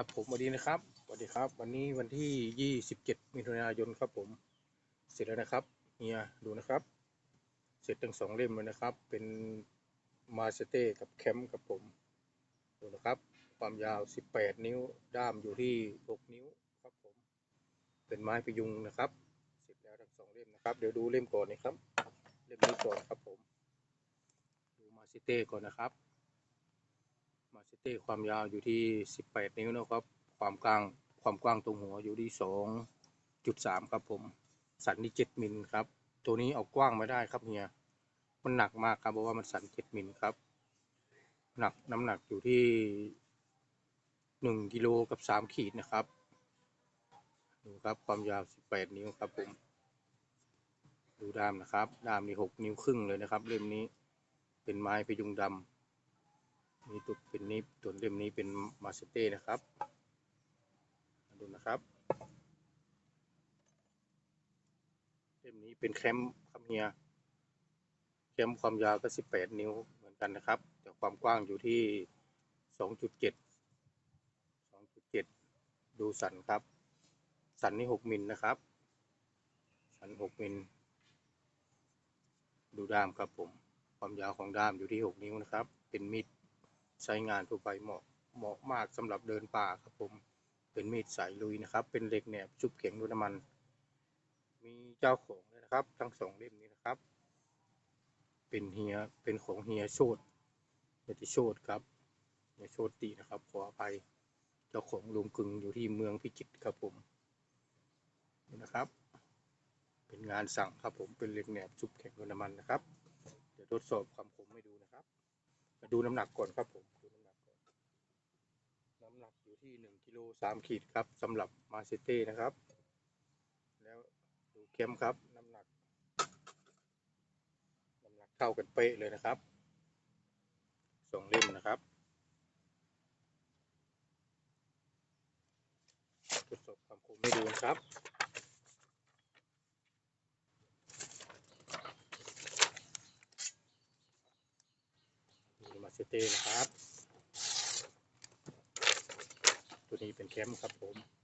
ครับผมสวัสดีนะครับสวัสดีครับ วันนี้วันที่ 27 มิถุนายนครับผม เสร็จแล้วนะครับเฮียดูนะครับ เสร็จทั้งสองเล่มเลยนะครับ เป็นมาสเต้กับแคมป์ครับผมดูนะครับ ความยาว 18 นิ้วด้ามอยู่ที่ 6 นิ้วครับผม เป็นไม้พยุงนะครับ เสร็จแล้วทั้งสองเล่มนะครับ เดี๋ยวดูเล่มก่อนนะครับ เล่มนี้ก่อนครับผม ดูมาสเต้ก่อนนะครับ มาสเต้ความยาวอยู่ที่ 18 นิ้วนะครับ ความกลางความกว้างตรงหัวอยู่ที่ 2.3 ครับผม สันที่ 7 มิลครับ ตัวนี้เอากว้างไม่ได้ครับเฮีย มันหนักมากครับเพราะว่ามันสัน 7 มิลครับ หนักน้ำหนักอยู่ที่ 1 กิโลกับ 3 ขีดนะครับ ดูครับความยาว 18 นิ้วครับผม ดูด้ามนะครับ ด้ามนี่6นิ้วครึ่งเลยนะครับ เล่มนี้ เป็นไม้พยุงดำ นี่ตัวเป็นนี้ตัวเล่มนี้เป็นมาสเต้นะครับดูนะครับเล่มนี้เป็นแคมป์ครับเฮียแคมความยาวก็ 18 นิ้วเหมือนกันนะครับ แต่ความกว้างอยู่ที่ 2.7 2.7 ดูสันครับ สันนี่ 6 มิลนะครับ สัน 6 มิลดูด้ามครับผม ความยาวของด้ามอยู่ที่ 6 นิ้วนะครับ เป็นมีด ใช้งานทั่วไปเหมาะเหมาะมากสำหรับเดินป่าครับผม เป็นมีดสายลุยนะครับ เป็นเหล็กแหนบชุบเข็งด้วยน้ำมัน มีเจ้าของเลยนะครับ ทั้งสองเล่มนี้นะครับ เป็นเฮียเป็นของเฮียโชดเฮียติโชดครับเฮียโชดตีนะครับขออภัยเจ้าของลุงกึงอยู่ที่เมืองพิจิตรครับผมนี่นะครับ เป็นงานสั่งครับผมเป็นเหล็กแหนบชุบแข็งด้วยน้ำมันนะครับ เดี๋ยวทดสอบความคมให้ดูนะครับ ดูน้ำหนักก่อนครับผมดูน้ำหนักก่อนน้ำหนักอยู่ที่หนึ่งกิโลสามขีดครับสำหรับมาเซเต้นะครับ แล้วดูเข้มครับน้ำหนักน้ำหนักเท่ากันเป๊ะเลยนะครับสองเล่มนะครับทดสอบความคมให้ดูนะครับ มีมา สเต้นะครับ ตัวนี้เป็นแคมป์ครับผม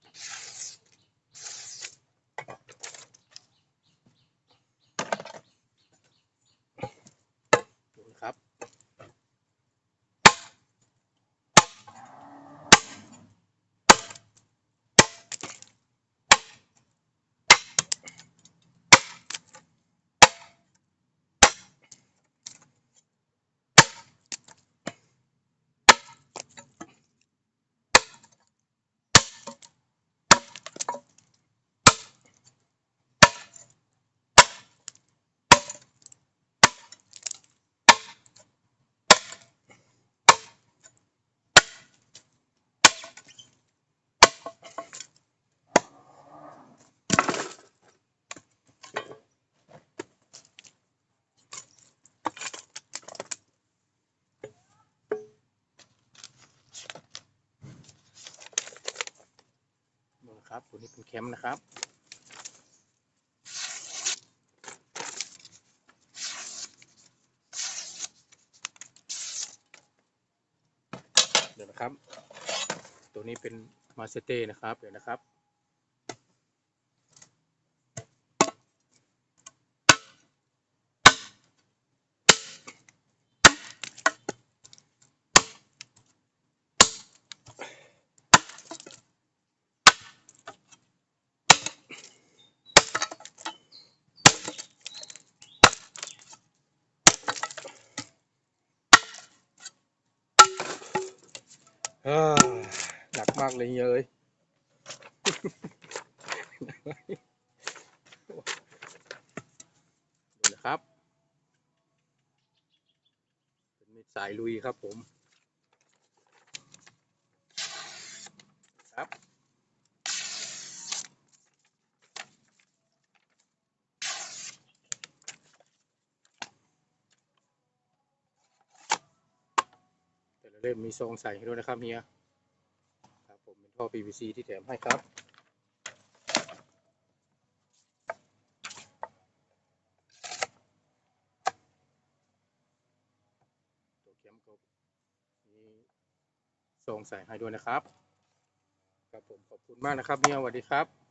นะครับตัวนี้เป็นแคมป์นะครับ เดี๋ยวนะครับ ตัวนี้เป็นมาสเต้นะครับ เดี๋ยวนะครับ หนักมากเลยเยยดูนะครับ เป็นมิดสายลุยครับผม ครับ แต่ละ เล่มมีซองใส่ให้ด้วยนะครับเฮียครับผมเป็นท่อ PVC ที่แถมให้ครับตัวเข็มก็มีซองใส่ให้ด้วยนะครับครับผมขอบคุณมากนะครับเฮียสวัสดีครับ